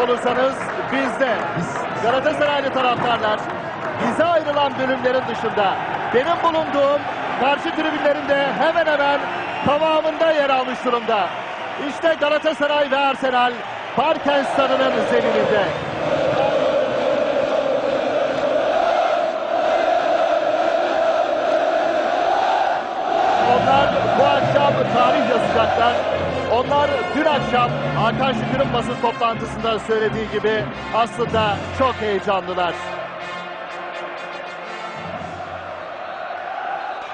olursanız bizde. Galatasaraylı taraftarlar bize ayrılan bölümlerin dışında benim bulunduğum karşı tribünlerinde hemen hemen tamamında yer almış durumda. İşte Galatasaray ve Arsenal Parken Stadı'nın zemininde. Onlar bu akşam tarih yazacaklar. Onlar dün akşam Hakan Şükür'ün basın toplantısında söylediği gibi aslında çok heyecanlılar.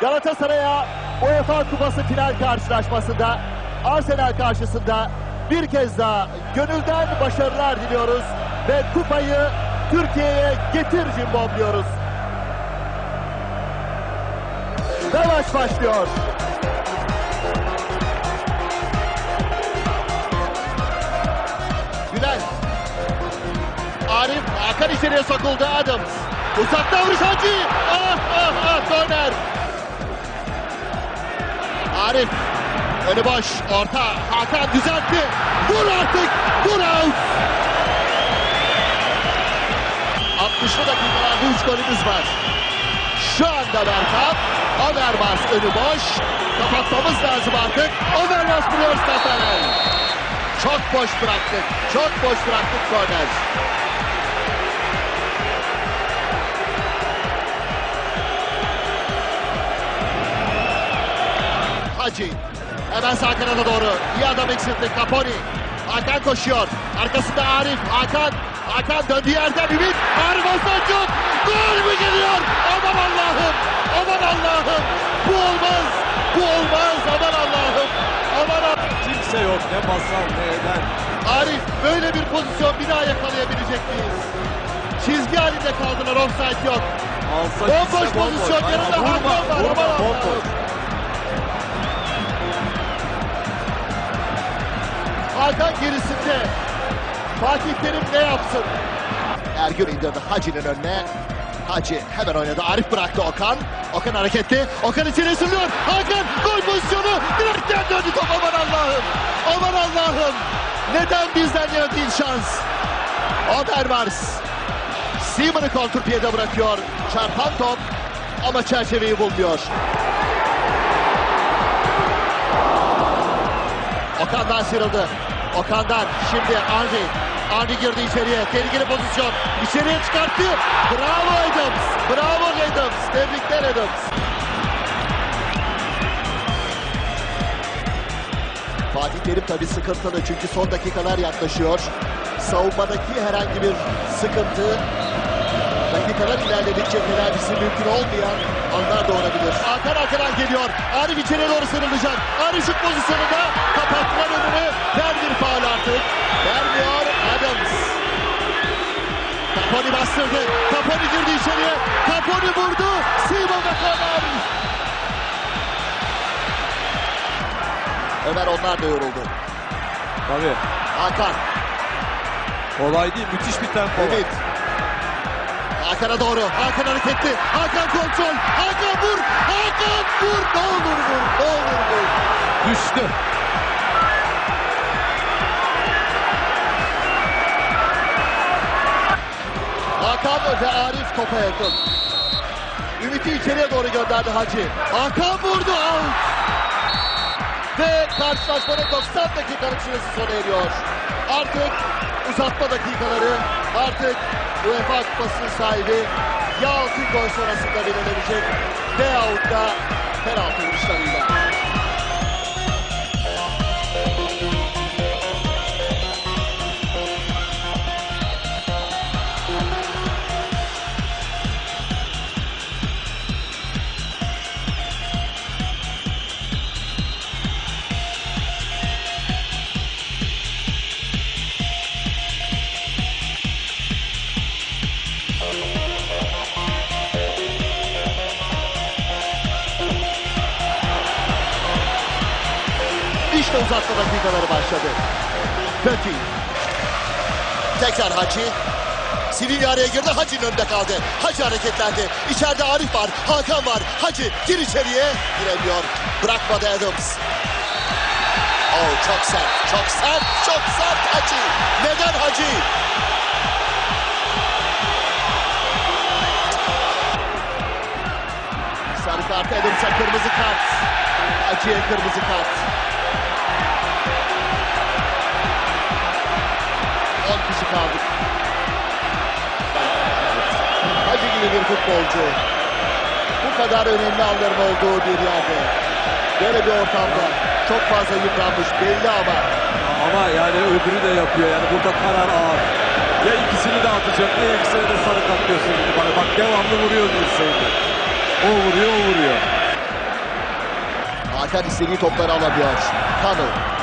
Galatasaray'a UEFA Kupası final karşılaşmasında Arsenal karşısında bir kez daha gönülden başarılar diliyoruz ve kupayı Türkiye'ye getir cimbom diyoruz. Maç başlıyor. Hakan içeriye sokuldu Adams. Uzakta vuruş Hacı. Ah ah ah korner. Arif. Önü boş. Orta. Hakan düzeltti. Vur artık. Vur out. 60'lı dakikalarda 3 golümüz var. Şu anda Berkan. Overmars önü boş. Kapatmamız lazım artık. Overmars vuruyor Stafanel. Çok boş bıraktık. Çok boş bıraktık korner. Hacı. Hemen sağ kanada doğru. İyi adam eksiltti. Caponi. Hakan koşuyor. Arkasında Arif. Hakan. Hakan döndüğü yerden Ümit. Arif Aslancık. Gol mü geliyor? Aman Allah'ım. Aman Allah'ım. Bu olmaz. Bu olmaz. Aman Allah'ım. Aman Allah'ım. Kimse yok ne Masal ne Eden. Arif böyle bir pozisyon bir daha yakalayabilecek miyiz? Çizgi halinde kaldılar. Offside yok. Alsa Bomboş pozisyon, yanında Hakan var, Vurma, aman. Allah'ım. Hakan gerisinde. Fatih Terim ne yapsın? Ergün indirdi Hacı'nın önüne. Hacı hemen oynadı. Arif bıraktı Okan. Okan hareketli. Okan içeri sürüyor. Hakan gol pozisyonu. Direkten döndü top. Aman Allah'ım. Aman Allah'ım. Neden bizden yana değil şans? Obermars. Seaman'ı kontrpiyede bırakıyor. Çarpan top ama çerçeveyi bulmuyor. Okan'dan sıyrıldı. Okan'dan şimdi Henry. Henry girdi içeriye. Tehlikeli pozisyon. İçeriye çıkarttı. Bravo Adams. Bravo Adams. Tebrikler Adams. Fatih Terim tabii sıkıntılı çünkü son dakikalar yaklaşıyor. Savunmadaki herhangi bir sıkıntı dakikalar ilerledikçe telafisi mümkün olmayan anlar doğurabilir. Hakan arkadan geliyor. Arif içeriye doğru sarılacak. Arif şut pozisyonunda kapattılar önünü. Ver bir faul artık. Vermiyor Adams. Caponi bastırdı. Caponi girdi içeriye. Caponi vurdu. Simon ve korner. Ömer onlar da yoruldu. Tabii. Hakan, Kolay değil. Müthiş bir tempo var. Hakan'a doğru. Hakan hareketli. Hakan kontrol. Hakan vur. Hakan vur. Ne olur vur. Ne olur vur. Düştü. Hakan ve Arif topa yakın. Ümit'i içeriye doğru gönderdi Hacı. Hakan vurdu. Out. Ve karşılaşmanın 90 dakikanın süresi sona eriyor. Artık uzatma dakikaları, artık UEFA Kupası'nın sahibi ya altın gol sonrasında belirlenecek veyahut da penaltı vuruşlarıyla. Dakikaları başladı. Pötti. Tekrar Hacı. Silivri araya girdi. Hacı'nın önünde kaldı. Hacı hareketlendi. İçeride Arif var. Hakan var. Hacı gir içeriye. Giremiyor. Bırakmadı Adams. Oh çok sert, çok sert, çok sert Hacı. Neden Hacı? Sarı kart Adams'a kırmızı kart. Hacı'ya kırmızı kart. Kaldık. Hacı gibi bir futbolcu. Bu kadar önemli anların olduğu bir yerde. Böyle bir ortamda çok fazla yıpranmış belli ama Ama yani öbürü de yapıyor yani burada karar ağır. Ya ikisini de atacak ya ikisine de sarı kart gösterildi bana. Bak devamlı vuruyor Gülsey'de. O vuruyor o vuruyor. Hakan istediği topları alamıyor. Kanu.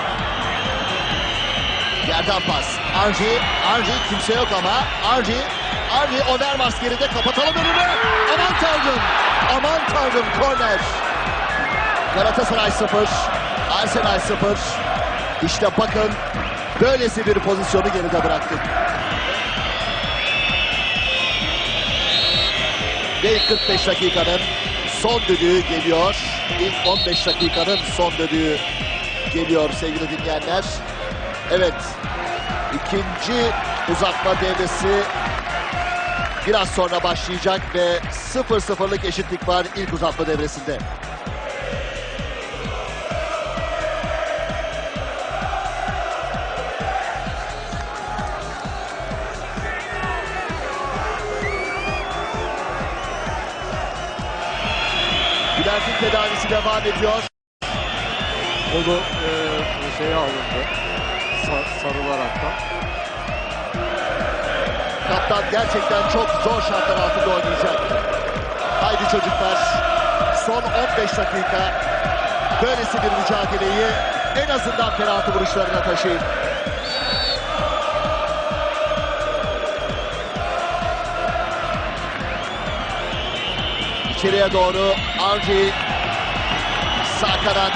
Yerden pas. Arji. Arji kimse yok ama. Arji. Arji Overmars geride kapatalım önünü. Aman tanrım. Aman tanrım korner. Galatasaray 0. Arsenal 0. İşte bakın böylesi bir pozisyonu geride bıraktık. Ve ilk 45 dakikanın son düdüğü geliyor. İlk 15 dakikanın son düdüğü geliyor sevgili dinleyenler. Evet, ikinci uzatma devresi biraz sonra başlayacak ve 0-0'lık eşitlik var ilk uzatma devresinde. Bülent'in tedavisi devam ediyor. Da e, şeye alındı. Sa- sarılaraktan. Kaptan gerçekten çok zor şartlar altında oynayacak. Haydi çocuklar. Son 15 dakika böylesi bir mücadeleyi en azından penaltı vuruşlarına taşıyın. İçeriye doğru Arji sağ kanat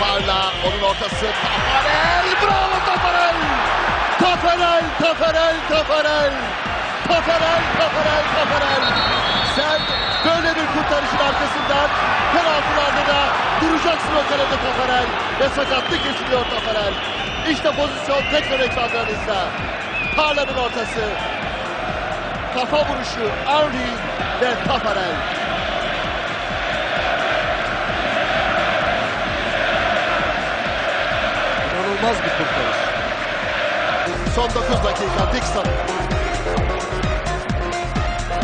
Parla onun ortası Tafarel bravo Tafarel! Tafarel Tafarel Tafarel! Tafarel Tafarel Tafarel! Sen böyle bir kurtarışın arkasından penaltılarda da duracaksın o kalede Tafarel ve sakatlık geçiriyor Tafarel. İşte pozisyon tekrar ekranlarınızda Parla'nın ortası. Kafa vuruşu Henry ve Tafarel İnanılmaz bir kurtarış. Son 9 dakika Dixon.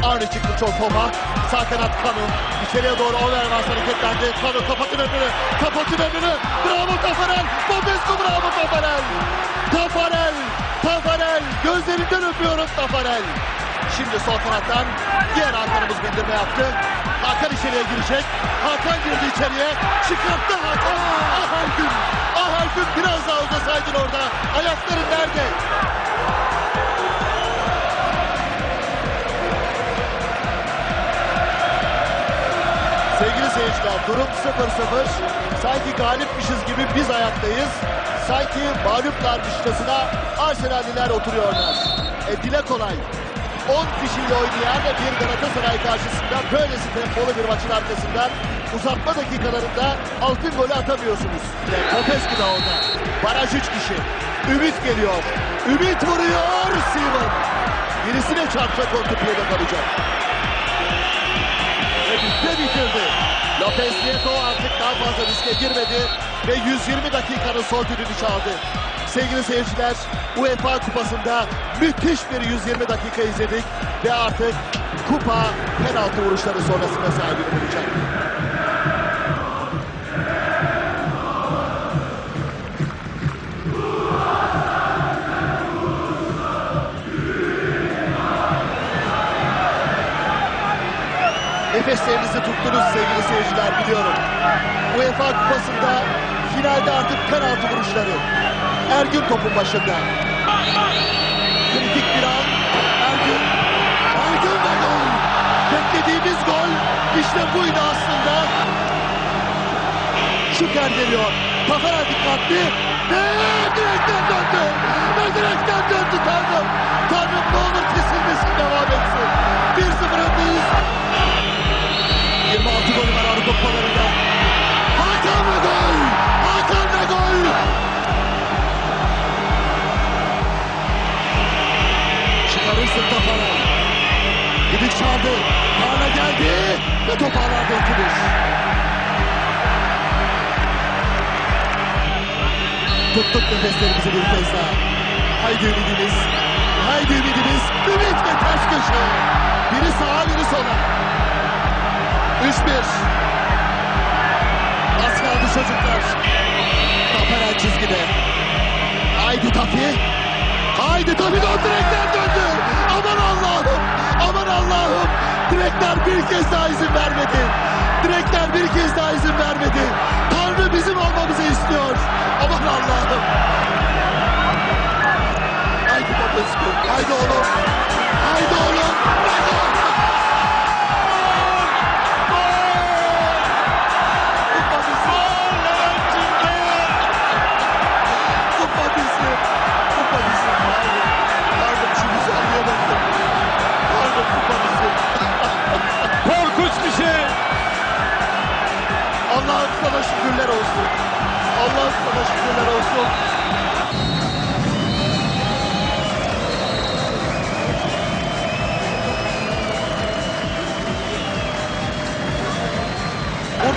Arne çıktı çok topa. Sağ kanat Kanu. İçeriye doğru Overmars hareketlendi. Kanu kapatın önünü. Kapatın önünü. Bravo Tafarel. Bobescu bravo Tafarel. Tafarel. Tafarel. Gözlerinden öpüyorum Tafarel. Şimdi sol kanattan diğer Hakan'ımız bindirme yaptı. Hakan içeriye girecek. Hakan girdi içeriye. Çıkarttı Hakan. Ah Ergün. Ah Ergün biraz daha uzasaydın orada. Ayakların nerede? Sevgili seyirciler durum 0-0. Sanki galipmişiz gibi biz ayaktayız. Sanki mağluplarmışçasına Arsenalliler oturuyorlar. E dile kolay. 10 kişiyle oynayan bir Galatasaray karşısında böylesi tempolu bir maçın arkasından uzatma dakikalarında altın golü atamıyorsunuz. Popescu da orada. Baraj 3 kişi. Ümit geliyor. Ümit vuruyor. Seaman. Birisine çarpsa kontrpiyede kalacak. Ve bitti bitirdi. Lopez Nieto artık daha fazla riske girmedi ve 120 dakikanın son düdüğünü çaldı. Sevgili seyirciler, UEFA Kupası'nda müthiş bir 120 dakika izledik ve artık kupa penaltı vuruşları sonrasında sahibini bulacak. Nefeslerinizi tuttunuz sevgili seyirciler biliyorum. UEFA Kupası'nda finalde artık penaltı vuruşları. Ergün topun başında. Kritik bir an. Ergün. Ergün ve gol. Beklediğimiz gol. İşte buydu aslında. Şüker geliyor. Taferel dikkatli. Ve direkten döndü. Ve direkten döndü çaldı. Kaan'a geldi ve top ağlarda ikidir. Tuttuk nefeslerimizi bir kez daha. Haydi ümidimiz. Haydi ümidimiz. Ümit ve ters köşe. Biri sağa biri sola. 3-1. Az kaldı çocuklar. Taferel çizgide. Haydi Tafi. Haydi Tafi dön direkler döndü. Aman Allah'ım. Aman Allah'ım. Direkler bir kez daha izin vermedi. Direkler bir kez daha izin vermedi. Tanrı bizim olmamızı istiyor. Aman Allah'ım. Haydi Babasku. Haydi oğlum. Haydi oğlum.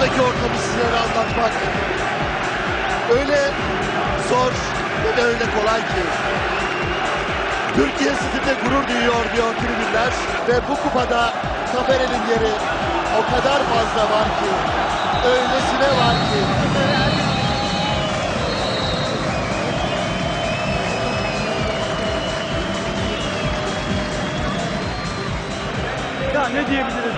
Buradaki ortamı sizlere anlatmak öyle zor ve de öyle kolay ki. Türkiye sizinle gurur duyuyor diyor tribünler ve bu kupada Taferel'in yeri o kadar fazla var ki, öylesine var ki. Ya ne diyebiliriz?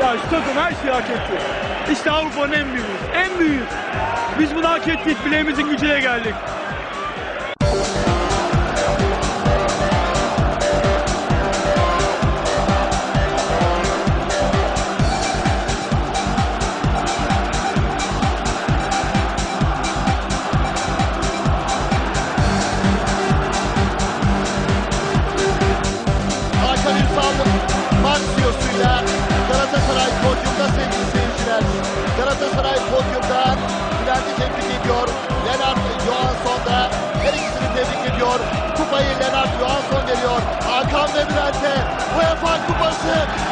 Ya şu takım her şeyi hak etti. İşte Avrupa'nın en büyüğü. En büyüğü. Biz bunu hak ettik. Bileğimizin gücüne geldik. it.